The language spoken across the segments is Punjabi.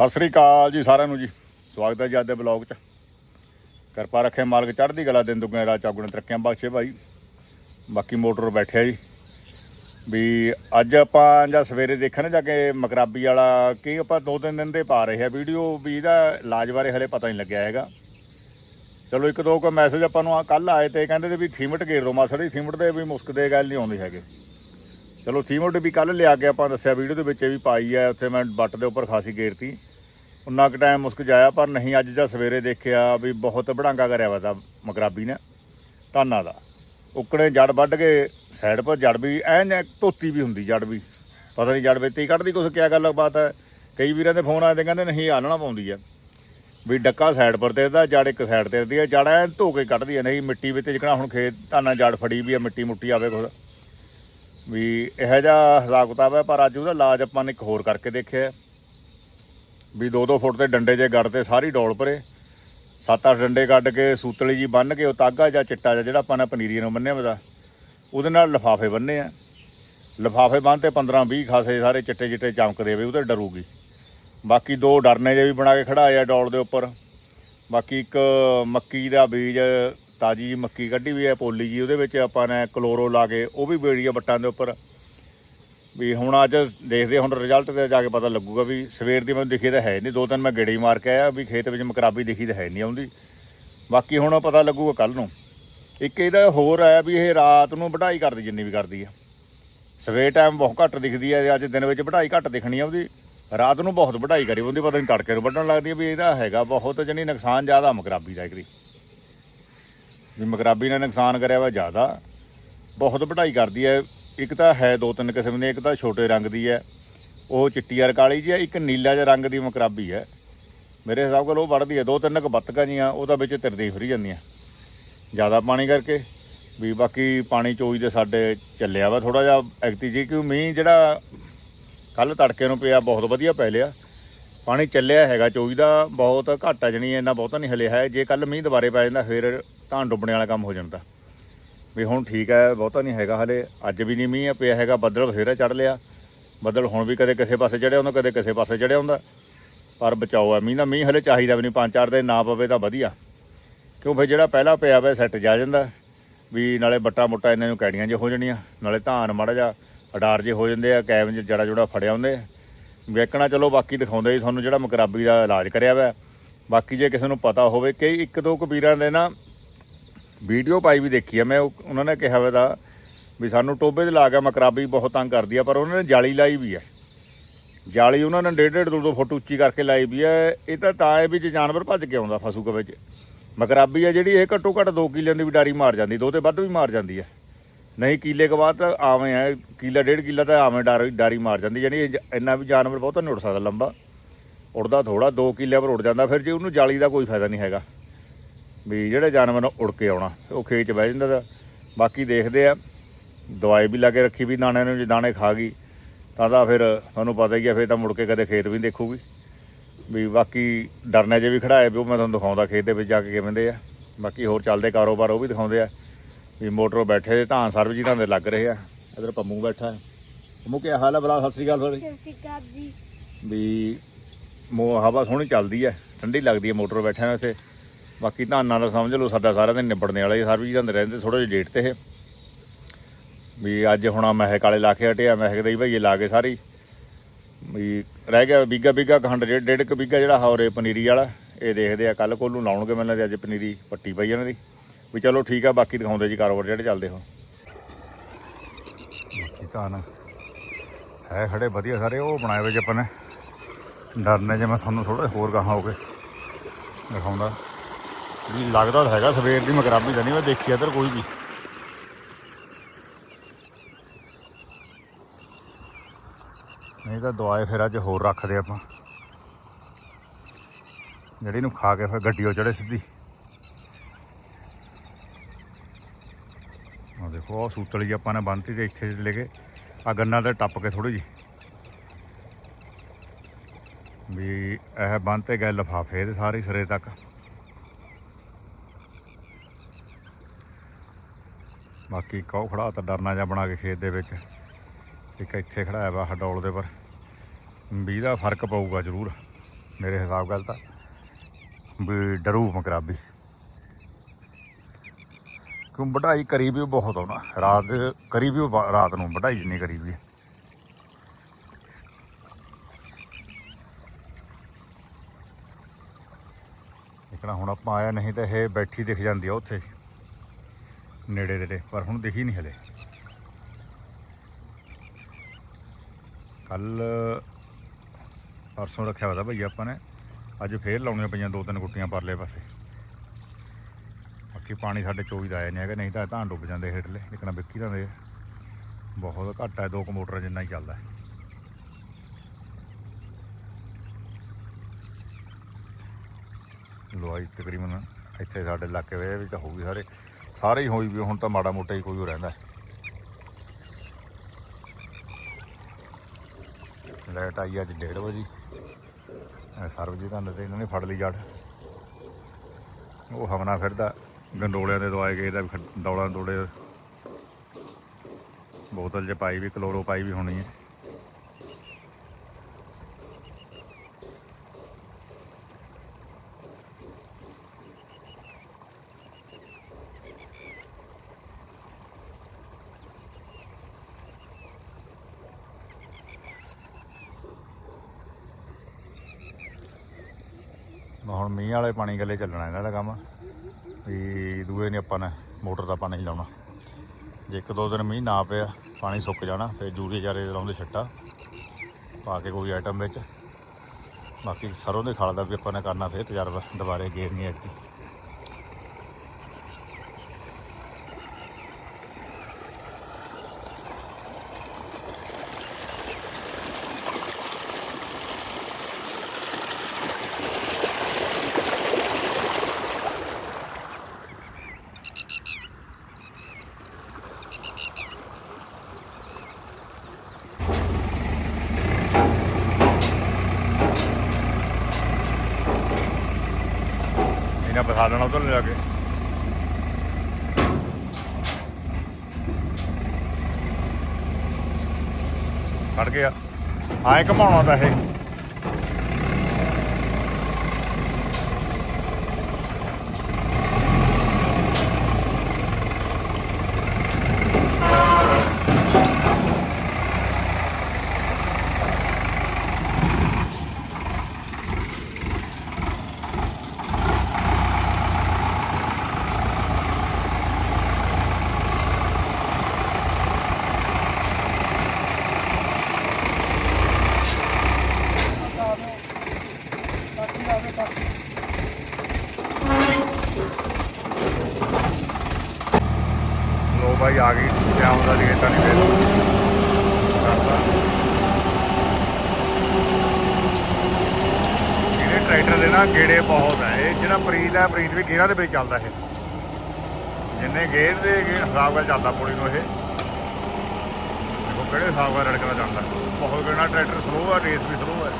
ਸਤਿ ਸ੍ਰੀ ਅਕਾਲ ਜੀ ਸਾਰਿਆਂ ਨੂੰ ਜੀ। ਸਵਾਗਤ ਹੈ ਜੀ ਅੱਜ ਦੇ ਬਲੌਗ 'ਚ। ਕਿਰਪਾ ਰੱਖੇ ਮਾਲਕ ਚੜ੍ਹਦੀ ਗਲਾ ਦਿਨ ਦੁਗਣੇ ਰਾਤ ਚੌਗੁਣੇ ਤਰੱਕੀਆਂ ਬਖਸ਼ੇ ਭਾਈ। ਬਾਕੀ ਮੋਟਰ ਬੈਠਿਆ ਜੀ। ਵੀ ਅੱਜ ਆਪਾਂ ਜਾਂ ਸਵੇਰੇ ਦੇਖਣ ਜਾ ਕੇ ਮਕਰਾਬੀ ਵਾਲਾ, ਕੀ ਆਪਾਂ ਦੋ ਤਿੰਨ ਦਿਨ ਦੇ ਪਾ ਰਹੇ ਆ ਵੀਡੀਓ, ਵੀ ਇਹਦਾ ਇਲਾਜ ਬਾਰੇ ਹਲੇ ਪਤਾ ਨਹੀਂ ਲੱਗਿਆ ਹੈਗਾ। ਚਲੋ ਇੱਕ ਦੋ ਕੋ ਮੈਸੇਜ ਆਪਾਂ ਨੂੰ ਕੱਲ ਆਏ ਤੇ ਕਹਿੰਦੇ ਤੇ ਵੀ ਥੀਮਟ ਘੇਰ ਦੋ ਮਾਸੜੀ ਥੀਮਟ ਦੇ ਵੀ ਮੁਸਕ ਦੇ ਗੱਲ ਨਹੀਂ ਆਉਂਦੇ ਹੈਗੇ। ਚਲੋ ਥੀਮਟ ਵੀ ਕੱਲ ਲਿਆ ਕੇ ਆਪਾਂ ਦੱਸਿਆ, ਵੀਡੀਓ ਦੇ ਵਿੱਚ ਇਹ ਵੀ ਪਾਈ ਹੈ ਉੱਥੇ ਮੈਂ ਬੱਟ ਦੇ ਉੱਪਰ ਖਾਸੀ ਗੇਰਤੀ ਉਨਾ ਕੁ ਟਾਈਮ ਮੁਸਕ ਜਾਇਆ, ਪਰ ਨਹੀਂ ਅੱਜ ਜਾਂ ਸਵੇਰੇ ਦੇਖਿਆ ਵੀ ਬਹੁਤ ਬੜਾਂਗਾ ਕਰਿਆ ਵਾ ਤਾਂ ਮਕਰਾਬੀ ਨੇ, ਧਾਨਾਂ ਦਾ ਉੱਕਣੇ ਜੜ ਵੱਢ ਕੇ ਸਾਈਡ ਪਰ ਜੜ ਵੀ ਐਨ ਧੋਤੀ ਵੀ ਹੁੰਦੀ ਜੜ ਵੀ। ਪਤਾ ਨਹੀਂ ਜੜ ਵਿੱਚ ਹੀ ਕੱਢਦੀ, ਕੁਛ ਕਿਆ ਗੱਲ ਬਾਤ ਹੈ। ਕਈ ਵੀਰਾਂ ਦੇ ਫੋਨ ਆਏ ਤੇ ਕਹਿੰਦੇ ਨਹੀਂ, ਆਲਣਾ ਪਾਉਂਦੀ ਹੈ ਵੀ ਡੱਕਾ ਸਾਈਡ ਪਰ ਤੇ ਇਹਦਾ ਜੜ ਇੱਕ ਸਾਈਡ ਤੇ ਦੀ ਹੈ ਜੜ ਐਨ ਧੋ ਕੇ ਕੱਢਦੀ ਹੈ ਨਹੀਂ ਮਿੱਟੀ ਵਿੱਚ ਜਿਕਣਾ ਹੁਣ ਖੇਤ, ਧਾਨਾ ਜੜ ਫੜੀ ਵੀ ਹੈ ਮਿੱਟੀ ਮੁੱਟੀ ਆਵੇ ਕੁਛ। ਵੀ ਇਹੋ ਜਿਹਾ ਹਿਸਾਬ ਕਿਤਾਬ ਹੈ, ਪਰ ਅੱਜ ਉਹਦਾ ਇਲਾਜ ਆਪਾਂ ਨੇ ਇੱਕ ਹੋਰ ਕਰਕੇ ਦੇਖਿਆ। ਵੀ 2-2 ਫੁੱਟ ਦੇ ਡੰਡੇ ਜੇ ਗੱਡ ਤੇ ਸਾਰੀ ਡੋਲ ਪਰੇ। 7-8 ਡੰਡੇ ਕੱਢ ਕੇ ਸੂਤਲੀ ਜੀ ਬੰਨ ਕੇ ਉਹ ਤਾਗਾ ਜਾਂ ਚਿੱਟਾ ਜਿਹਾ ਜਿਹੜਾ ਆਪਾਂ ਨੇ ਪਨੀਰੀ ਨੂੰ ਬੰਨਿਆ ਹੁੰਦਾ ਉਹਦੇ ਨਾਲ ਲਫਾਫੇ ਬੰਨੇ ਆ। ਲਫਾਫੇ ਬੰਨ ਤੇ 15-20 ਖਾਸੇ ਸਾਰੇ ਚਿੱਟੇ ਚਿੱਟੇ ਚਮਕਦੇ ਵੇ ਉਹਦੇ ਡਰੂਗੀ। ਬਾਕੀ ਦੋ ਡਰਨੇ ਜੇ ਵੀ ਬਣਾ ਕੇ ਖੜਾਏ ਆ ਡੋਲ ਦੇ ਉੱਪਰ। ਬਾਕੀ ਇੱਕ ਮੱਕੀ ਦਾ ਬੀਜ, ਤਾਜੀ ਜਿਹੀ ਮੱਕੀ ਕੱਢੀ ਵੀ ਹੈ ਪੋਲੀ ਜੀ, ਉਹਦੇ ਵਿੱਚ ਆਪਾਂ ਨੇ ਕਲੋਰੋ ਲਾ ਕੇ ਉਹ ਵੀ ਬੇੜੀ ਆ ਬੱਟਾਂ ਦੇ ਉੱਪਰ ਵੀ ਹੁਣ ਅੱਜ ਦੇਖਦੇ ਹੁਣ ਰਿਜ਼ਲਟ ਤੇ ਜਾ ਕੇ ਪਤਾ ਲੱਗੂਗਾ ਵੀ ਸਵੇਰ ਦੀ ਮੈਨੂੰ ਦਿਖੀ ਤਾਂ ਹੈ ਨਹੀਂ, ਦੋ ਤਿੰਨ ਮੈਂ ਗੇੜੇ ਮਾਰ ਕੇ ਆਇਆ ਵੀ ਖੇਤ ਵਿੱਚ ਮਕਰਾਬੀ ਦਿਖੀ ਤਾਂ ਹੈ ਨਹੀਂ ਆਉਂਦੀ। ਬਾਕੀ ਹੁਣ ਪਤਾ ਲੱਗੂਗਾ ਕੱਲ ਨੂੰ। ਇੱਕ ਇਹਦਾ ਹੋਰ ਹੈ ਵੀ ਇਹ ਰਾਤ ਨੂੰ ਵਢਾਈ ਕਰਦੀ, ਜਿੰਨੀ ਵੀ ਕਰਦੀ ਆ। ਸਵੇਰ ਟਾਈਮ ਬਹੁਤ ਘੱਟ ਦਿਖਦੀ ਹੈ ਅੱਜ ਦਿਨ ਵਿੱਚ ਵਢਾਈ ਘੱਟ ਦਿਖਣੀ ਆ ਉਹਦੀ ਰਾਤ ਨੂੰ ਬਹੁਤ ਵਢਾਈ ਕਰੀ ਹੁੰਦੀ, ਪਤਾ ਨਹੀਂ ਤੜਕੇ ਨੂੰ ਵੱਢਣ ਲੱਗਦੀ ਵੀ ਇਹਦਾ ਹੈਗਾ ਬਹੁਤ, ਜਣੀ ਨੁਕਸਾਨ ਜ਼ਿਆਦਾ ਮਕਰਾਬੀ ਦਾ ਇਕਰੀ। ਵੀ ਮਕਰਾਬੀ ਨੇ ਨੁਕਸਾਨ ਕਰਿਆ ਵਾ ਜ਼ਿਆਦਾ। ਬਹੁਤ ਵਢਾਈ ਕਰਦੀ ਹੈ ਇੱਕ ਤਾਂ ਹੈ ਦੋ ਤਿੰਨ ਕਿਸਮ ਦੀ, ਇੱਕ ਤਾਂ ਛੋਟੇ ਰੰਗ ਦੀ ਹੈ। ਉਹ ਚਿੱਟੀ ਅਰ ਕਾਲੀ ਜੀ ਹੈ, ਇੱਕ ਨੀਲਾ ਜਿਹਾ ਰੰਗ ਦੀ ਮਕਰਾਬੀ ਹੈ। ਮੇਰੇ ਹਿਸਾਬ ਨਾਲ ਉਹ ਵੱਢਦੀ ਹੈ, ਦੋ ਤਿੰਨ ਕੁ ਬੱਤਕਾਂ ਜੀਆਂ ਉਹ ਤਾਂ ਵਿੱਚ ਤਿਰਦੀ ਫਰੀ ਜਾਂਦੀਆਂ। ਜ਼ਿਆਦਾ ਪਾਣੀ ਕਰਕੇ, ਵੀ ਬਾਕੀ ਪਾਣੀ ਚੋਈ ਦੇ ਸਾਡੇ ਚੱਲਿਆ ਵਾ ਥੋੜਾ ਜਿਹਾ ਐਕਟੀ ਜੀ ਕਿਉਂ ਮੀਂਹ ਜਿਹੜਾ ਕੱਲ ਤੜਕੇ ਨੂੰ ਪਿਆ, ਬਹੁਤ ਵਧੀਆ ਪੈ ਲਿਆ। ਪਾਣੀ ਚੱਲਿਆ ਹੈਗਾ ਚੋਈ ਦਾ, ਬਹੁਤ ਘੱਟ ਆ ਜਣੀ, ਇੰਨਾ ਬਹੁਤਾ ਨਹੀਂ ਹਲੇ ਹੈ। ਜੇ ਕੱਲ ਮੀਂਹ ਦੁਬਾਰੇ ਪੈ ਜਾਂਦਾ, ਫਿਰ ਧਾਨ ਡੁੱਬਣੇ ਵਾਲਾ ਕੰਮ ਹੋ ਜਾਂਦਾ। ਵੀ ਹੁਣ ਠੀਕ ਹੈ, ਬਹੁਤਾ ਨਹੀਂ ਹੈਗਾ ਹਲੇ। ਅੱਜ ਵੀ ਨਹੀਂ ਮੀਂਹ ਪਿਆ ਹੈਗਾ, ਬੱਦਲ ਬਥੇਰਾ ਚੜ ਲਿਆ। ਬੱਦਲ ਹੁਣ ਵੀ ਕਦੇ ਕਿਸੇ ਪਾਸੇ ਚੜਿਆ ਹੁੰਦਾ, ਕਦੇ ਕਿਸੇ ਪਾਸੇ ਚੜਿਆ ਹੁੰਦਾ। ਪਰ ਬਚਾਓ ਹੈ, ਮੀਂਹ ਦਾ ਮੀਂਹ ਹਲੇ ਚਾਹੀਦਾ ਵੀ ਨਹੀਂ, ਪੰਜ ਚਾਰ ਦਿਨ ਨਾ ਪਵੇ ਤਾਂ ਵਧੀਆ। ਕਿਉਂ ਫਿਰ ਜਿਹੜਾ ਪਹਿਲਾਂ ਪਿਆ ਵਾ ਸੈੱਟ ਜਾ ਜਾਂਦਾ। ਵੀ ਨਾਲੇ ਬੱਟਾ ਮੁੱਟਾ ਇਹਨਾਂ ਨੂੰ ਕੈੜੀਆਂ ਜੇ ਹੋ ਜਾਣੀਆਂ। ਨਾਲੇ ਧਾਨ ਮਾੜਾ ਜਾ ਅਡਾਰ ਜੇ ਹੋ ਜਾਂਦੇ ਆ ਕੈਮ ਚ ਜੜਾ ਜੁੜਾ ਫੜਿਆ ਹੁੰਦੇ ਆ। ਵੇਖਣਾ ਚਲੋ, ਬਾਕੀ ਦਿਖਾਉਂਦੇ ਜੀ, ਤੁਹਾਨੂੰ ਜਿਹੜਾ ਮਕਰਾਬੀ ਦਾ ਇਲਾਜ ਕਰਿਆ ਵਾ। ਬਾਕੀ ਜੇ ਕਿਸੇ ਨੂੰ ਪਤਾ ਹੋਵੇ ਕਿ ਇੱਕ ਦੋ ਕਬੀਰਾਂ ਦੇ ਨਾ ਵੀਡੀਓ ਪਾਈ ਵੀ ਦੇਖੀ ਆ, ਮੈਂ ਉਹ- ਉਹਨਾਂ ਨੇ ਕਿਹਾ ਵਾ ਦਾ ਵੀ ਸਾਨੂੰ ਟੋਬੇ ਤੇ ਲਾ ਕੇ ਮਕਰਾਬੀ ਬਹੁਤ ਤੰਗ ਕਰਦੀ ਆ, ਪਰ ਉਹਨਾਂ ਨੇ ਜਾਲੀ ਲਾਈ ਵੀ ਆ। ਜਾਲੀ ਉਹਨਾਂ ਨੇ ਡੇਢ ਡੇਢ ਦੋ ਦੋ ਫੁੱਟ ਉੱਚੀ ਕਰਕੇ ਲਾਈ ਵੀ ਹੈ ਇਹ ਤਾਂ ਤਾਂ ਹੈ ਵੀ ਜੇ ਜਾਨਵਰ ਭੱਜ ਕੇ ਆਉਂਦਾ ਫਸੂ ਕਵੇ ਚ। ਮਕਰਾਬੀ ਆ ਜਿਹੜੀ, ਇਹ ਘੱਟੋ ਘੱਟ 2 ਕਿੱਲਿਆਂ ਦੀ ਵੀ ਡਾਰੀ ਮਾਰ ਜਾਂਦੀ, ਦੋ ਤੇ ਵੱਧ ਵੀ ਮਾਰ ਜਾਂਦੀ ਹੈ ਨਹੀਂ, ਕਿੱਲੇ ਕੇ ਬਾਅਦ ਤਾਂ ਆਵੇਂ ਹੈ ਕਿੱਲਾ, ਡੇਢ ਕਿੱਲਾ ਤਾਂ ਆਵੇਂ ਡਾਰੀ ਡਾਰੀ ਮਾਰ ਜਾਂਦੀ, ਯਾਨੀ ਇੰਨਾ ਵੀ ਜਾਨਵਰ ਬਹੁਤਾ ਨਹੀਂ ਉੱਡ ਸਕਦਾ ਲੰਬਾ। ਉੜਦਾ ਥੋੜਾ 2 ਕਿੱਲੇ ਪਰ ਉੱਡ ਜਾਂਦਾ, ਫਿਰ ਜੇ ਉਹਨੂੰ ਜਾਲੀ ਦਾ ਕੋਈ ਫਾਇਦਾ ਨਹੀਂ ਹੈਗਾ। ਵੀ ਜਿਹੜੇ ਜਾਨਵਰ ਨੇ ਉੜ ਕੇ ਆਉਣਾ ਉਹ ਖੇਤ 'ਚ ਬਹਿ ਜਾਂਦਾ ਤਾਂ। ਬਾਕੀ ਦੇਖਦੇ ਆ ਦਵਾਈ ਵੀ ਲਾ ਕੇ ਰੱਖੀ ਵੀ ਦਾਣੇ ਨੂੰ ਜੇ ਦਾਣੇ ਖਾ ਗਈ ਤਾਂ ਤਾਂ ਫਿਰ ਤੁਹਾਨੂੰ ਪਤਾ ਹੀ ਆ ਫਿਰ ਤਾਂ ਮੁੜ ਕੇ ਕਦੇ ਖੇਤ ਵੀ ਨਹੀਂ ਦੇਖੂਗੀ। ਵੀ ਬਾਕੀ ਡਰਨੇ ਜੇ ਵੀ ਖੜਾਏ ਵੀ ਉਹ ਮੈਂ ਤੁਹਾਨੂੰ ਦਿਖਾਉਂਦਾ ਖੇਤ ਦੇ ਵਿੱਚ ਜਾ ਕੇ ਕਿਵੇਂ ਦੇ ਆ। ਬਾਕੀ ਹੋਰ ਚੱਲਦੇ ਕਾਰੋਬਾਰ ਉਹ ਵੀ ਦਿਖਾਉਂਦੇ ਆ। ਵੀ ਮੋਟਰ ਬੈਠੇ ਦੇ ਧਾਨ ਸਰਬਜੀਤਾਂ ਦੇ ਲੱਗ ਰਹੇ ਆ। ਇਧਰ ਪੰਮੂ ਬੈਠਾ ਹੈ। ਪੰਮੂ ਕੀ ਹਾਲ ਹੈ ਬਲਾ? ਸਤਿ ਸ੍ਰੀ ਅਕਾਲ ਸਤਿ ਸ਼੍ਰੀ ਅਕਾਲ ਜੀ। ਵੀ ਮੋ ਹਵਾ ਸੋਹਣੀ ਚੱਲਦੀ ਹੈ ਠੰਡੀ ਲੱਗਦੀ ਹੈ ਮੋਟਰ ਬੈਠਿਆਂ ਇੱਥੇ ਬਾਕੀ ਧਾਨਾਂ ਦਾ ਸਮਝ ਲਓ, ਸਾਡਾ ਸਾਰਿਆਂ ਦੇ ਨਿਬੜਨੇ ਵਾਲਾ ਹੀ ਸਰਬਜੀਤਾਂ ਦੇ ਰਹਿੰਦੇ ਥੋੜੇ ਜਿਹੇ ਡੇਟ ਤੇ ਇਹ। ਵੀ ਅੱਜ ਹੁਣ ਆਹ ਮਹਿਕ ਵਾਲੇ ਲਾ ਕੇ ਹਟਿਆ, ਮਹਿਕ ਦੇ ਹੀ ਭਈਏ ਲਾ ਕੇ ਸਾਰੀ। ਵੀ ਰਹਿ ਗਿਆ ਬੀਗਾ ਬੀਗਾ ਖੰਡ ਡੇਢ ਡੇਢ ਕੁ ਬੀਗਾ ਜਿਹੜਾ ਹੌਰੇ ਪਨੀਰੀ ਵਾਲਾ, ਇਹ ਦੇਖਦੇ ਆ ਕੱਲ ਕੋਲ ਨੂੰ ਲਾਉਣਗੇ ਮੈਨੂੰ ਲੱਗਦਾ ਅੱਜ ਪਨੀਰੀ ਪੱਟੀ ਪਈ ਇਹਨਾਂ ਦੀ। ਵੀ ਚਲੋ ਠੀਕ ਆ, ਬਾਕੀ ਦਿਖਾਉਂਦੇ ਜੀ ਕਾਰੋਬਾਰ ਜਿਹੜੇ ਚੱਲਦੇ ਹੋ ਬਾਕੀ ਧਾਨ ਹੈ ਖੜੇ ਵਧੀਆ ਸਾਰੇ, ਉਹ ਬਣਾਏ ਹੋਏ ਜੀ ਆਪਾਂ ਨੇ। ਡਰਨੇ ਜੇ ਮੈਂ ਤੁਹਾਨੂੰ ਥੋੜਾ ਹੋਰ ਗਾਹਾਂ ਹੋ ਕੇ। ਦਿਖਾਉਂਦਾ। ਵੀ ਲੱਗਦਾ ਤਾਂ ਹੈਗਾ, ਸਵੇਰ ਦੀ ਮਗਰਾਬੀ ਤਾਂ ਨਹੀਂ, ਮੈਂ ਦੇਖੀ ਇੱਧਰ ਕੋਈ ਵੀ। ਨਹੀਂ ਤਾਂ ਦਵਾਈ ਫਿਰ ਅੱਜ ਹੋਰ ਰੱਖਦੇ ਆਪਾਂ। ਜਿਹੜੀ ਨੂੰ ਖਾ ਕੇ ਫਿਰ ਗੱਡੀਓ ਚੜੇ ਸਿੱਧੀ। ਆ ਦੇਖੋ ਉਹ ਸੂਤਲੀ ਆਪਾਂ ਨੇ ਬੰਨਤੀ ਤੇ ਇੱਥੇ ਲੈ ਕੇ ਆ ਗੰਨਾ ਤੇ ਟੱਪ ਕੇ ਥੋੜੀ ਜੀ ਵੀ ਇਹ ਬੰਨਤੇ ਗਏ ਲਫਾਫੇ ਦੇ ਸਾਰੇ ਸਿਰੇ ਤੱਕ। ਬਾਕੀ ਕਹੋ ਖੜਾ ਤਾਂ ਡਰਨਾ ਜਾਂ ਬਣਾ ਕੇ ਖੇਤ ਦੇ ਵਿੱਚ। ਇੱਕ ਇੱਥੇ ਖੜਾਇਆ ਵਾ ਹਡੋਲ ਦੇ ਪਰ 20 ਦਾ ਫ਼ਰਕ ਪਊਗਾ ਜ਼ਰੂਰ, ਮੇਰੇ ਹਿਸਾਬ ਗੱਲ ਤਾਂ। ਵੀ ਡਰੂ ਮਕਰਾਬੀ। ਕਿਉਂ ਵਢਾਈ ਕਰੀ ਵੀ ਬਹੁਤ ਆਉਣਾ ਰਾਤ ਕਰੀ ਵੀ ਉਹ ਰਾਤ ਨੂੰ, ਵਢਾਈ ਜਿੰਨੀ ਕਰੀ ਵੀ ਹੈ। ਹੁਣ ਆਪਾਂ ਆਇਆ ਨਹੀਂ ਤਾਂ ਇਹ ਬੈਠੀ ਦਿਖ ਜਾਂਦੀ ਆ ਉੱਥੇ। ਨੇੜੇ ਦੇ ਪਰ ਹੁਣ ਦਿਖੀ ਨਹੀਂ ਹਲੇ। ਕੱਲ ਪਰਸੋਂ ਰੱਖਿਆ ਹੋਇਆ ਤਾ ਭਈ ਆਪਾਂ ਨੇ। ਅੱਜ ਫੇਰ ਲਾਉਣੀਆਂ ਪਈਆਂ ਦੋ ਤਿੰਨ ਗੁੱਟੀਆਂ ਪਰਲੇ ਪਾਸੇ। ਬਾਕੀ ਪਾਣੀ ਸਾਡੇ ਚੋਈ ਦਾ ਆਇਆ ਨਹੀਂ ਹੈਗਾ, ਨਹੀਂ ਤਾਂ ਧਾਨ ਡੁੱਬ ਜਾਂਦੇ ਹੇਠਲੇ ਲੇਕਿਨ ਵਿੱਕੀ ਦਾ ਦੇ। ਬਹੁਤ ਘੱਟ ਹੈ, ਦੋ ਕੁ ਜਿੰਨਾ ਹੀ ਚੱਲਦਾ ਹੈ। ਲਵਾਈ ਤਕਰੀਬਨ ਇੱਥੇ ਸਾਡੇ ਇਲਾਕੇ ਵੇ ਵੀ ਤਾਂ ਹੋਊਗੀ ਸਾਰੇ। ਸਾਰੇ ਹੀ ਹੋਈ ਵੀ, ਹੁਣ ਤਾਂ ਮਾੜਾ ਮੋਟਾ ਹੀ ਕੋਈ ਹੋ ਰਹਿੰਦਾ। ਲਾਈਟ ਆਈ ਅੱਜ 1:30 ਵਜੇ। ਇਹ ਸਰਬਜੀਤ ਦਾ ਤੇ ਇਹਨਾਂ ਨੇ ਫੜ ਲਈ ਜੜ। ਉਹ ਹਮਨਾ ਫਿਰਦਾ, ਗੰਡੋਲਿਆਂ ਦੇ ਦਵਾਏ ਗਏ ਦਾ ਦੌੜਾਂ ਦੋੜੇ ਬੋਤਲ 'ਚ ਪਾਈ ਵੀ, ਕਲੋਰੋ ਪਾਈ ਵੀ ਹੋਣੀ ਹੈ ਹੁਣ ਮੀਂਹ ਵਾਲੇ ਪਾਣੀ ਗੱਲੇ ਚੱਲਣਾ ਇਹਨਾਂ ਦਾ ਕੰਮ। ਵੀ ਦੂਏ ਨੇ ਆਪਾਂ ਨੇ ਮੋਟਰ ਦਾ ਆਪਾਂ ਨਹੀਂ ਲਾਉਣਾ। ਜੇ ਇੱਕ ਦੋ ਦਿਨ ਮੀਂਹ ਨਾ ਪਿਆ, ਪਾਣੀ ਸੁੱਕ ਜਾਣਾ, ਫਿਰ ਜੂਰੀ ਜਾਰੇ ਲਾਉਂਦੇ ਛੱਟਾ। ਪਾ ਕੇ ਕੋਈ ਆਈਟਮ ਵਿੱਚ। ਬਾਕੀ ਸਰੋਂ ਦੇ ਖਾਲ ਦਾ ਵੀ ਆਪਾਂ ਨੇ ਕਰਨਾ, ਫਿਰ ਤਜਰਬਾ ਦੁਬਾਰੇ ਗੇਰਨੀ ਐਕਟੀ ਇਹਨਾਂ ਬਸਾ ਦੇਣਾ ਉਧਰ ਲਿਆ ਕੇ। ਫੜ ਗਿਆ। ਆਏ ਘਮਾਉਣਾ ਦਾ ਇਹ ਲੋ ਬਾਈ ਆ ਗਈ ਸ਼ਾਮ ਦਾ ਲਈ ਤਾਂ ਨਹੀਂ ਫੇਰ ਕਰਦਾ ਇਹਦੇ ਟਰੈਕਟਰ ਦੇ ਨਾ ਗੇੜੇ ਬਹੁਤ ਹੈ ਇਹ ਜਿਹੜਾ ਪ੍ਰੀਤ ਹੈ ਦੇ ਵਿੱਚ ਚੱਲਦਾ ਇਹ। ਜਿੰਨੇ ਗੇਰ ਦੇ ਗੇਰ ਹਿਸਾਬ ਨਾਲ ਚੱਲਦਾ ਪੁੜੀ ਨੂੰ ਇਹ। ਦੇਖੋ ਕਿਹੜੇ ਹਿਸਾਬ ਨਾਲ ਰੜਕਦਾ ਜਾਂਦਾ। ਬਹੁਤ ਗੇੜਾ ਟਰੈਕਟਰ ਸਲੋ ਆ, ਰੇਸ ਵੀ ਸਲੋ ਹੈ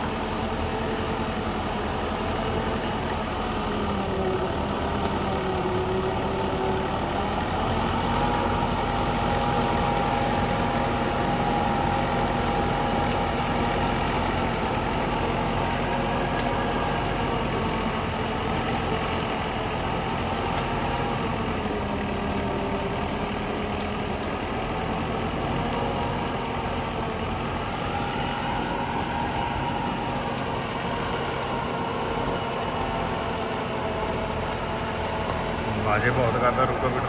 ਬਾਜੇ ਬਹੁਤ ਕਰਦਾ ਰੁਕੋ ਬਿਟ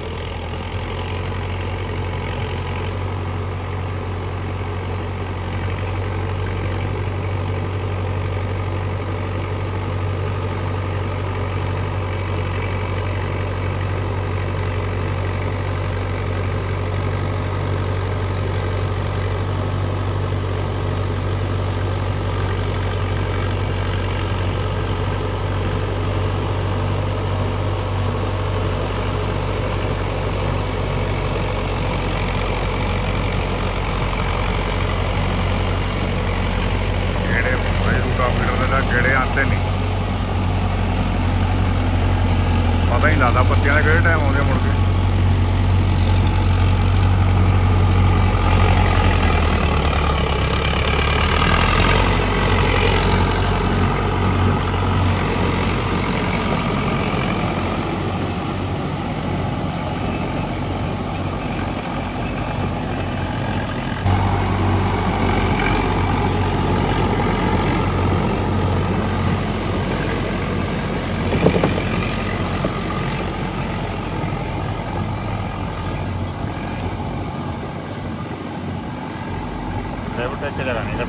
you ਦਾ ਕਿਹੜੇ ਆਉਂਦੇ ਨਹੀਂ। ਪਤਾ ਹੀ ਨੀ ਲੱਗਦਾ ਪੱਤਿਆਂ ਦੇ ਕਿਹੜੇ ਟਾਈਮ ਆਉਂਦੇ ਮੁੜ ਕੇ।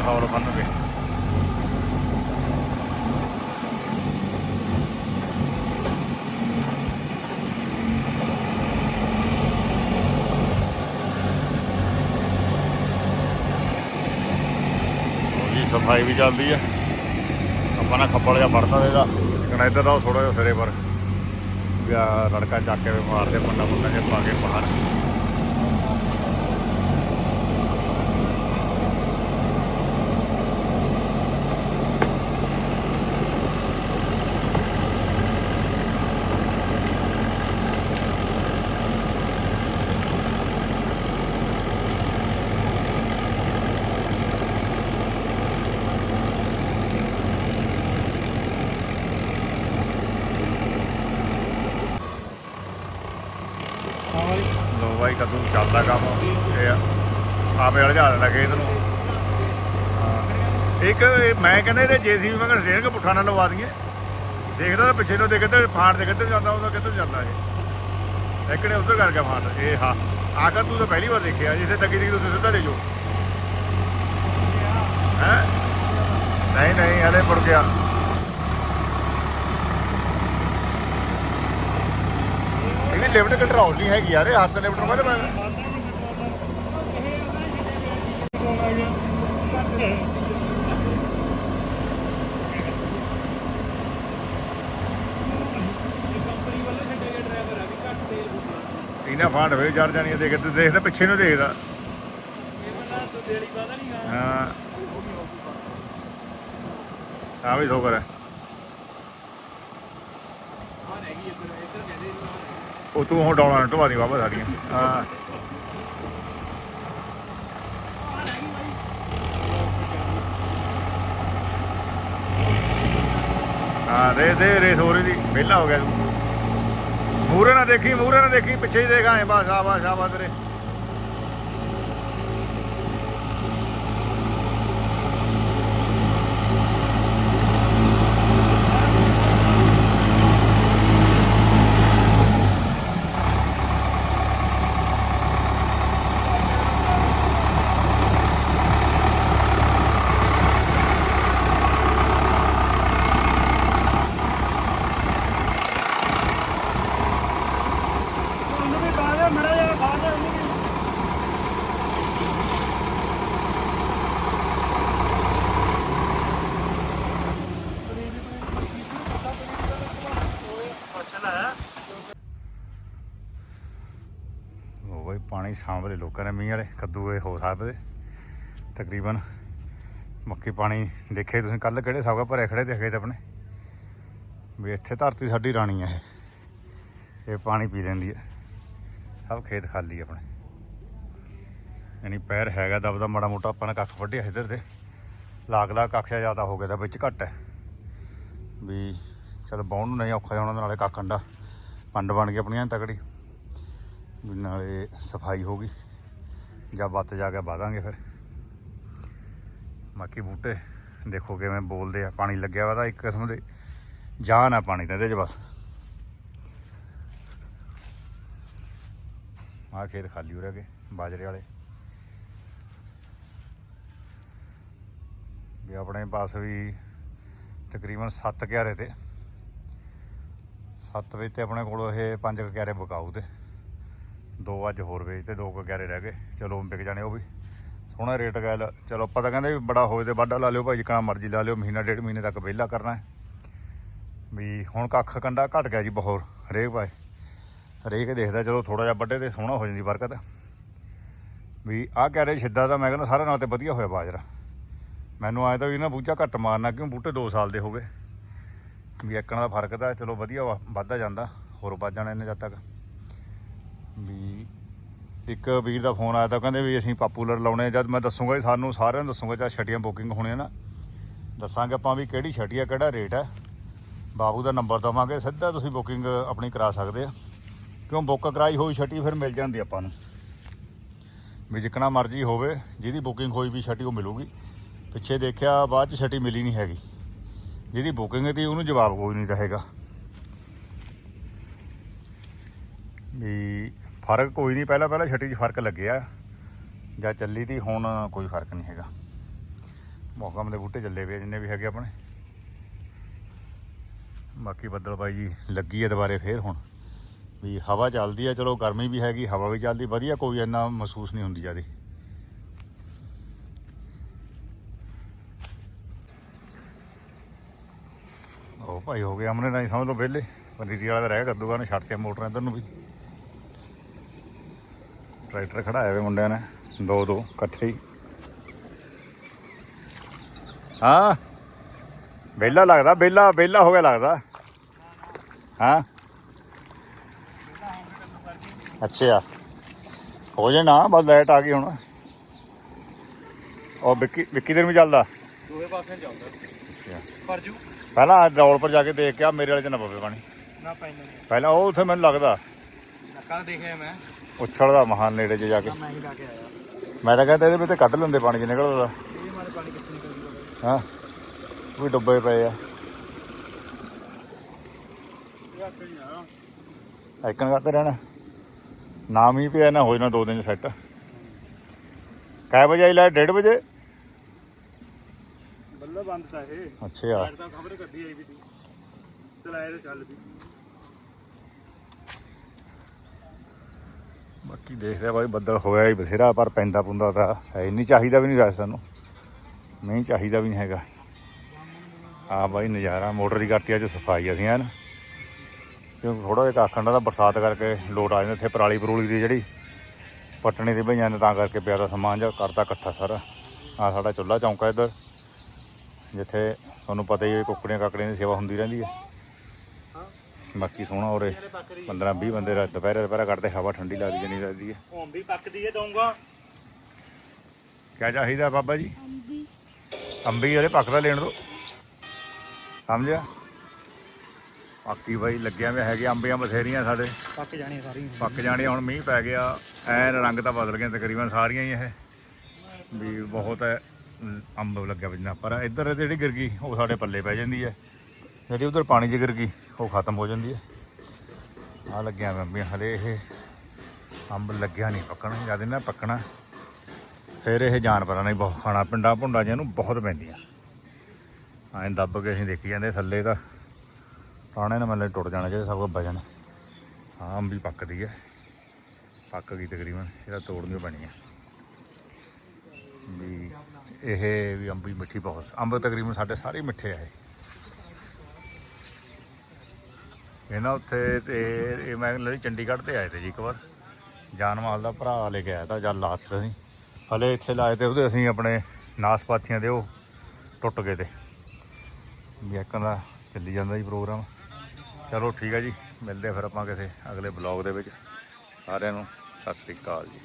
ਤੇ ਬੰਨ ਕੇ ਸਫ਼ਾਈ ਵੀ ਚੱਲਦੀ ਆ। ਆਪਾਂ ਨਾ ਖੱਪੜ ਜਿਹਾ ਵੜਦਾ ਇਹਦਾ ਲੇਕਿਨ ਇੱਧਰ ਦਾ ਥੋੜਾ ਜਿਹਾ ਸਿਰੇ ਪਰ। ਵੀ ਲੜਕਾ ਚੱਕ ਕੇ ਵੀ ਮਾਰਦੇ ਪੰਡਾ ਪੰਡਾ ਜੇ ਪਾ ਕੇ ਬਾਹਰ ਲੋ ਬਾਈ ਕਦੋਂ ਚੱਲਦਾ ਕੰਮ। ਇਹ ਆਪੇ ਅਲਝਾ ਦਿੰਦਾ ਖੇਤ ਇੱਕ ਮੈਂ ਕਹਿੰਦਾ ਇਹਦੇ ਜੀਸੀਬੀ ਮੈਂ ਕਹਿੰਦਾ ਪੁੱਠਾ ਨਾ ਲਵਾ ਦਈਏ। ਦੇਖਦਾ ਤਾਂ ਪਿੱਛੇ ਨੂੰ ਦੇ ਕਿੱਧਰ ਫਾੜ ਦੇ ਕਿੱਧਰ ਜਾਂਦਾ ਉਹਦਾ ਕਿੱਧਰ ਜਾਂਦਾ ਇਹ। ਇਕੜੇ ਉਧਰ ਕਰਕੇ ਫਾੜ ਇਹ ਹਾਂ। ਆਕਰ ਤੂੰ ਤਾਂ ਪਹਿਲੀ ਵਾਰ ਦੇਖਿਆ, ਜਿੱਥੇ ਤੱਕੀ ਦੀ ਤੁਸੀਂ ਸਿੱਧਾ ਲੈ ਜਾਓ। ਹੈ? ਨਹੀਂ ਨਹੀਂ, ਹਲੇ ਮੁੜ ਗਿਆ। ਲਿਮਟ ਕੰਟਰੋਲ ਨਹੀਂ ਹੈਗੀ ਯਾਰ, ਇਹ ਹੱਥ ਲਿਮਟ ਨੂੰ ਕਹਿੰਦੇ ਮੈਂ। ਇਹਨਾਂ ਫਾਂਡ ਵੇ ਚੜ ਜਾਣੀ ਦੇਖ, ਤੇ ਦੇਖਦਾ ਪਿੱਛੇ ਨੂੰ ਦੇਖਦਾ। ਹਾਂ। ਆ ਵੀ ਸੋਕਰ ਹੈ ਉਹ ਤੂੰ ਹੁਣ ਡੌਲਾਂ ਢਵਾ ਦੀ ਬਾਬਾ ਸਾਡੀਆਂ ਹਾਂ। ਹਾਂ, ਦੇ ਦੇ ਰੇਸ ਹੋ ਰਹੀ ਦੀ। ਵਿਹਲਾ ਹੋ ਗਿਆ ਤੂੰ। ਮੂਰੇ ਨਾ ਦੇਖੀ ਮੂਰੇ ਨਾ ਦੇਖੀ, ਪਿੱਛੇ ਹੀ ਦੇਖ ਆਏ ਬਸ ਆਵਾਜ਼ ਆਵਾਜ਼ ਤੇਰੇ। ਉਹਨੂੰ ਉਹ ਬਈ ਪਾਣੀ ਸਾਂਭਲੇ ਲੋਕਾਂ ਨੇ, ਮੀਂਹ ਵਾਲੇ, ਕੱਦੂ ਇਹ ਹੋ ਸਕਦੇ ਤਕਰੀਬਨ ਮੱਕੀ ਪਾਣੀ ਦੇਖੇ ਤੁਸੀਂ ਕੱਲ ਕਿਹੜੇ ਸਾਗਾ ਭਰੇ ਖੜੇ ਦੇਖੇ ਤੇ ਆਪਣੇ? ਵੀ ਇੱਥੇ ਧਰਤੀ ਸਾਡੀ ਰਾਣੀ ਹੈ ਇਹ। ਪਾਣੀ ਪੀ ਲੈਂਦੀ ਹੈ ਸਭ ਖੇਤ ਖਾਲੀ ਆਪਣੇ। ਯਾਨੀ ਪੈਰ ਹੈਗਾ ਦਬਦਾ, ਮਾੜਾ ਮੋਟਾ ਆਪਾਂ ਨੇ ਕੱਖ ਵੱਢਿਆ ਇੱਧਰ ਤੇ। ਲਾਗ ਲਾ ਕੱਖ ਜ਼ਿਆਦਾ ਹੋ ਗਿਆ ਤਾਂ ਵਿੱਚ ਘੱਟ ਹੈ। ਵੀ ਚਲ ਬਾਉਣ ਨੂੰ ਨਹੀਂ ਔਖਾ ਜਾਣਾ ਨਾਲੇ ਕੱਖ ਅੰਡਾ ਪੰਡ ਬਣ ਗਈ ਆਪਣੀਆਂ ਤਕੜੀ। ਵੀ ਨਾਲੇ ਸਫ਼ਾਈ ਹੋ ਗਈ, ਜਾਂ ਬੱਤ ਜਾ ਕੇ ਬਾਦਾਂਗੇ ਫਿਰ। ਬਾਕੀ ਬੂਟੇ ਦੇਖੋ ਕਿਵੇਂ ਬੋਲਦੇ ਆ, ਪਾਣੀ ਲੱਗਿਆ ਵਾ ਤਾਂ ਇੱਕ ਕਿਸਮ ਦੇ, ਜਾਨ ਆ ਪਾਣੀ ਦਾ ਇਹਦੇ 'ਚ ਬਸ। ਆਹ ਖੇਤ ਖਾਲੀ ਹੋ ਰਿਹਾ ਕੇ ਬਾਜਰੇ ਵਾਲੇ। ਵੀ ਆਪਣੇ ਪਾਸ ਵੀ ਤਕਰੀਬਨ 7 ਕਿਆਰੇ ਤੇ 7 ਵਜੇ ਤੇ ਆਪਣੇ ਕੋਲ ਇਹ 5 ਕਿਆਰੇ ਬਕਾਊ ਤੇ। ਦੋ ਅੱਜ ਹੋਰ ਵੇਚ ਤੇ, ਦੋ ਕੁ ਕਿਆਰੇ ਰਹਿ ਗਏ। ਚਲੋ ਵਿਕ ਜਾਣੇ ਉਹ ਵੀ। ਸੋਹਣਾ ਰੇਟ ਗੱਲ ਚਲੋ ਆਪਾਂ ਤਾਂ ਕਹਿੰਦੇ ਵੀ ਬੜਾ ਹੋਏ ਤੇ ਵਾਢਾ ਲਾ ਲਿਓ ਭਾਈ, ਜਿਕਣਾ ਮਰਜ਼ੀ ਲਾ ਲਿਓ। ਮਹੀਨਾ, ਡੇਢ ਮਹੀਨੇ ਤੱਕ ਵਿਹਲਾ ਕਰਨਾ ਵੀ ਹੁਣ ਕੱਖ ਕੰਡਾ ਘਟ ਗਿਆ ਜੀ ਬਹੁਤ, ਹਰੇਕ ਭਾਈ। ਹਰੇਕ ਦੇਖਦਾ, ਚਲੋ ਥੋੜਾ ਜਿਹਾ ਵੱਡੇ ਤੇ ਸੋਹਣਾ ਹੋ ਜਾਂਦੀ ਬਰਕਤ। ਵੀ ਆਹ ਕਹਿ ਰਹੇ ਛਿੱਦਾ ਤਾਂ ਮੈਂ ਕਹਿੰਦਾ ਸਾਰਿਆਂ ਨਾਲ ਤੇ ਵਧੀਆ ਹੋਇਆ ਬਾਜਰਾ। ਮੈਨੂੰ ਆਇਆ ਤਾਂ ਵੀ ਨਾ ਬੂਝਾ ਘੱਟ ਮਾਰਨਾ, ਕਿਉਂ ਬੂਟੇ 2 ਸਾਲ ਦੇ ਹੋ ਗਏ। ਵੀ ਇੱਕਣ ਦਾ ਫ਼ਰਕ ਤਾਂ ਚਲੋ ਵਧੀਆ ਵਾ- ਵੱਧਦਾ ਜਾਂਦਾ, ਹੋਰ ਵੱਧ ਜਾਣਾ ਇਹਨੇ ਜਦ ਤੱਕ। ਵੀ ਇੱਕ ਵੀਰ ਦਾ ਫੋਨ ਆਇਆ ਤਾਂ ਕਹਿੰਦੇ ਵੀ ਅਸੀਂ ਪਾਪੂਲਰ ਲਾਉਣੇ ਜਦ ਮੈਂ ਦੱਸੂਗਾ ਜੀ, ਸਾਨੂੰ ਸਾਰਿਆਂ ਨੂੰ ਦੱਸੂਗਾ ਜਦ ਛਟੀਆਂ ਬੁਕਿੰਗ ਹੋਣੀਆਂ ਨਾ। ਦੱਸਾਂਗੇ ਆਪਾਂ ਵੀ ਕਿਹੜੀ ਛਟੀ ਆ, ਕਿਹੜਾ ਰੇਟ ਆ। ਬਾਬੂ ਦਾ ਨੰਬਰ ਦਵਾਂਗੇ, ਸਿੱਧਾ ਤੁਸੀਂ ਬੁਕਿੰਗ ਆਪਣੀ ਕਰਾ ਸਕਦੇ ਆ। ਕਿਉਂ ਬੁੱਕ ਕਰਾਈ ਹੋਈ ਛਟੀ, ਫਿਰ ਮਿਲ ਜਾਂਦੀ ਆਪਾਂ ਨੂੰ। ਵੀ ਜਿੱਕਣਾ ਮਰਜ਼ੀ ਹੋਵੇ, ਜਿਹਦੀ ਬੁਕਿੰਗ ਹੋਈ ਵੀ ਛਟੀ ਉਹ ਮਿਲੂਗੀ। ਪਿੱਛੇ ਦੇਖਿਆ ਬਾਅਦ ਚ ਛਟੀ ਮਿਲੀ ਨਹੀਂ ਹੈਗੀ। ਜਿਹਦੀ ਬੁਕਿੰਗ ਤੀ ਉਹਨੂੰ ਜਵਾਬ ਕੋਈ ਨਹੀਂ ਰਹੇਗਾ। ਵੀ ਫ਼ਰਕ ਕੋਈ ਨਹੀਂ, ਪਹਿਲਾਂ ਪਹਿਲਾਂ ਛਟੀ 'ਚ ਫ਼ਰਕ ਲੱਗਿਆ। ਜਾਂ ਚੱਲੀ ਤੀ, ਹੁਣ ਕੋਈ ਫ਼ਰਕ ਨਹੀਂ ਹੈਗਾ। ਮੌਕਮ ਦੇ ਬੂਟੇ ਚੱਲੇ ਪਏ ਜਿੰਨੇ ਵੀ ਹੈਗੇ ਆਪਣੇ। ਬਾਕੀ ਬੱਦਲ ਬਾਈ ਜੀ, ਲੱਗੀ ਹੈ ਦੁਬਾਰੇ ਫੇਰ ਹੁਣ। ਵੀ ਹਵਾ ਚੱਲਦੀ ਹੈ ਚਲੋ ਗਰਮੀ ਵੀ ਹੈਗੀ, ਹਵਾ ਵੀ ਚੱਲਦੀ, ਵਧੀਆ, ਕੋਈ ਇੰਨਾ ਮਹਿਸੂਸ ਨਹੀਂ ਹੁੰਦੀ ਜਿਆਦੀ। ਭਾਈ ਹੋ ਗਿਆ ਅਮਨੇ ਨਹੀਂ ਸਮਝ ਲਓ ਵਿਹਲੇ। ਪਨੀਰੀ ਵਾਲਾ ਰਹਿ ਕੱਦੂਗਾ ਨੇ ਛੱਡ ਕੇ ਮੋਟਰ ਇੱਧਰ ਨੂੰ ਵੀ। ਟਰੈਕਟਰ ਖੜਾਇਆ ਵੇ ਮੁੰਡਿਆਂ ਨੇ ਦੋ ਦੋ ਇਕੱਠੇ ਹੀ। ਹਾਂ। ਵਿਹਲਾ ਲੱਗਦਾ ਵਿਹਲਾ ਵਿਹਲਾ ਹੋ ਗਿਆ ਲੱਗਦਾ। ਹਾਂ। ਅੱਛਾ। ਹੋ ਜਾਣਾ ਬਸ ਲਾਈਟ ਆ ਗਈ ਹੁਣ। ਉਹ ਵਿੱਕੀ ਵਿੱਕੀ ਦਿਨ ਵੀ ਚੱਲਦਾ? ਦੋਵੇਂ ਪਾਸੇ ਚੱਲਦਾ। ਪਰ ਜੂ ਪਹਿਲਾਂ ਰੌਲ ਪਰ ਜਾ ਕੇ ਦੇਖ ਕੇ ਆ ਮੇਰੇ ਵਾਲੇ ਚ ਨਾ ਪਵੇ ਪਾਣੀ। ਨਾ ਪੈਂਦਾ ਨਹੀਂ। ਪਹਿਲਾਂ ਉਹ ਉੱਥੇ ਮੈਨੂੰ ਲੱਗਦਾ। ਕੱਲ ਦੇਖਿਆ ਮੈਂ। ਉਛਲਦਾ ਮਹਾਨ ਨੇੜੇ 'ਚ ਜਾ ਕੇ। ਮੈਂ ਹੀ ਲਾ ਕੇ ਆਇਆ। ਮੈਂ ਤਾਂ ਕਹਿੰਦਾ ਇਹਦੇ ਵਿੱਚ ਕੱਢ ਲੈਂਦੇ ਪਾਣੀ ਚ ਨਿਕਲਦਾ ਇਹ ਮਾਰੇ ਪਾਣੀ ਕਿੱਥੇ ਨਿਕਲ ਜੂਗਾ ਹਾਂ। ਵੀ ਡੁੱਬੇ ਪਏ ਆ। ਆ ਐਕਣ ਕਰਦੇ ਰਹਿਣਾ। ਨਾਮ ਹੀ ਪਿਆ ਨਾ ਹੋ ਜਾਣਾ ਦੋ ਦਿਨ ਸੈੱਟ। ਕਾਹ ਵਜੇ ਆਈ ਲੈ 1:30 ਵਜੇ? ਬੱਲਾ ਬੰਦ ਤਾਂ ਇਹ। ਅੱਛਾ। ਲਾਈਟ ਤਾਂ ਖਬਰ ਕੱਢੀ ਆਈ ਵੀ ਤੀ ਚਲਾਏ ਤੇ ਚੱਲ ਵੀ। ਬਾਕੀ ਦੇਖਦੇ ਆ ਬਾਈ ਬੱਦਲ ਹੋਇਆ ਹੀ ਬਥੇਰਾ ਪਰ ਪੈਂਦਾ ਪੁੰਦਾ ਤਾਂ ਹੈ ਨਹੀਂ। ਚਾਹੀਦਾ ਵੀ ਨਹੀਂ ਵੈਸੇ ਸਾਨੂੰ। ਨਹੀਂ ਚਾਹੀਦਾ ਵੀ ਨਹੀਂ ਹੈਗਾ। ਆ ਬਾਈ ਨਜ਼ਾਰਾ। ਮੋਟਰ ਦੀ ਕਰਤੀ ਅੱਜ ਸਫ਼ਾਈ ਅਸੀਂ ਐਨ ਕਿਉਂਕਿ ਥੋੜਾ ਜਿਹਾ ਕਾਖੰਡਾ ਦਾ ਬਰਸਾਤ ਕਰਕੇ ਲੋਟ ਆ ਜਾਂਦਾ ਇੱਥੇ ਪਰਾਲੀ ਪਰੂਲੀ ਦੀ ਜਿਹੜੀ ਪੱਟਣੀ ਦੀ ਭਈਆਂ ਨੇ ਤਾਂ ਕਰਕੇ ਪਿਆ ਦਾ ਸਮਾਨ ਜਿਹਾ ਕਰਤਾ ਇਕੱਠਾ ਸਾਰਾ। ਆ ਸਾਡਾ ਚੁੱਲਾ ਚੌਂਕਾ ਇੱਧਰ। ਜਿੱਥੇ ਤੁਹਾਨੂੰ ਪਤਾ ਹੀ ਹੈ ਕੁੱਕੜੀਆਂ ਕਾਕੜੀਆਂ ਦੀ ਸੇਵਾ ਹੁੰਦੀ ਰਹਿੰਦੀ ਹੈ। ਬਾਕੀ ਸੋਹਣਾ ਉਰੇ 15 20 ਬੰਦੇ ਰਾਤ ਦੁਪਹਿਰੇ ਦੁਪਹਿਰੇ ਕੱਢਦੇ ਹਵਾ ਠੰਡੀ ਲੱਗਦੀ ਜਣੀ ਲੱਗਦੀ ਹੈ। ਵੀ ਪੱਕਦੀ ਹੈ ਦਊਂਗਾ। ਕਿਆ ਚਾਹੀਦਾ ਬਾਬਾ ਜੀ? ਅੰਬੀ। ਉਹਦੇ ਪੱਕਦਾ ਲੈਣ ਦੋ ਸਮਝਿਆ? ਬਾਕੀ ਬਾਈ ਲੱਗਿਆ ਵੀ ਹੈਗੇ ਅੰਬੀਆਂ ਬਥੇਰੀਆਂ ਸਾਡੇ। ਪੱਕ ਜਾਣੀ ਸਾਰੀ ਪੱਕ ਜਾਣੀਆਂ ਹੁਣ ਮੀਂਹ ਪੈ ਗਿਆ। ਐਨ ਰੰਗ ਤਾਂ ਬਦਲ ਗਏ ਤਕਰੀਬਨ ਸਾਰੀਆਂ ਹੀ ਇਹ। ਵੀ ਬਹੁਤ ਹੈ। ਅੰਬ ਲੱਗਿਆ ਵਜਣਾ ਪਰ ਇੱਧਰ ਜਿਹੜੀ ਗਿਰ ਗਈ ਉਹ ਸਾਡੇ ਪੱਲੇ ਪੈ ਜਾਂਦੀ ਹੈ। ਜਿਹੜੀ ਉਧਰ ਪਾਣੀ 'ਚ ਗਿਰ ਗਈ ਉਹ ਖਤਮ ਹੋ ਜਾਂਦੀ ਹੈ। ਆ ਲੱਗਿਆ ਵਾ ਅੰਬੀਆਂ, ਹਲੇ ਇਹ ਅੰਬ ਲੱਗਿਆ ਨਹੀਂ ਪੱਕਣ, ਜਦ ਇਹਨਾਂ ਪੱਕਣਾ, ਫਿਰ ਇਹ ਜਾਨਵਰਾਂ ਨੇ ਬਹੁਤ ਖਾਣਾ, ਪਿੰਡਾਂ ਭੁੰਡਾਂ ਜਿਹਨੂੰ ਬਹੁਤ ਪੈਂਦੀਆਂ। ਐਂ ਦੱਬ ਕੇ ਅਸੀਂ ਦੇਖੀ ਜਾਂਦੇ, ਥੱਲੇ ਤਾਂ ਟਾਣੇ ਨਾਲ ਮੱਲੇ ਟੁੱਟ ਜਾਣਾ ਚਾਹੀਦਾ ਸਭ ਕੁਝ ਵਜਨ ਹਾਂ ਅੰਬੀ ਪੱਕਦੀ ਹੈ। ਪੱਕ ਗਈ ਤਕਰੀਬਨ, ਇਹਦਾ ਤੋੜਨੀ ਪੈਣੀ ਹੈ ਵੀ ਇਹ ਵੀ ਅੰਬੀ ਮਿੱਠੀ ਬਹੁਤ ਅੰਬ ਤਕਰੀਬਨ ਸਾਡੇ ਸਾਰੇ ਮਿੱਠੇ ਆਏ ਇਹ। ਨਾ ਉੱਥੇ ਤੇ ਇਹ ਮੈਂ ਲਈ ਚੰਡੀਗੜ੍ਹ ਤੇ ਆਏ ਤੇ ਜੀ ਇੱਕ ਵਾਰ। ਜਾਨਮਾਲ ਦਾ ਭਰਾ ਲੈ ਕੇ ਆਇਆ ਤਾਂ ਜਦ ਲਾਸਟ ਸੀ ਹਲੇ ਇੱਥੇ ਲਾਏ ਤੇ ਉਹਦੇ ਅਸੀਂ ਆਪਣੇ ਨਾਸਪਾਤੀਆਂ ਦੇ ਉਹ ਟੁੱਟ ਗਏ ਤੇ। ਵੀ ਇੱਕ ਦਾ ਚੱਲੀ ਜਾਂਦਾ ਜੀ ਪ੍ਰੋਗਰਾਮ। ਚਲੋ ਠੀਕ ਹੈ ਜੀ, ਮਿਲਦੇ ਫਿਰ ਆਪਾਂ ਕਿਸੇ ਅਗਲੇ ਬਲੌਗ ਦੇ ਵਿੱਚ। ਸਾਰਿਆਂ ਨੂੰ ਸਤਿ ਸ੍ਰੀ ਅਕਾਲ ਜੀ।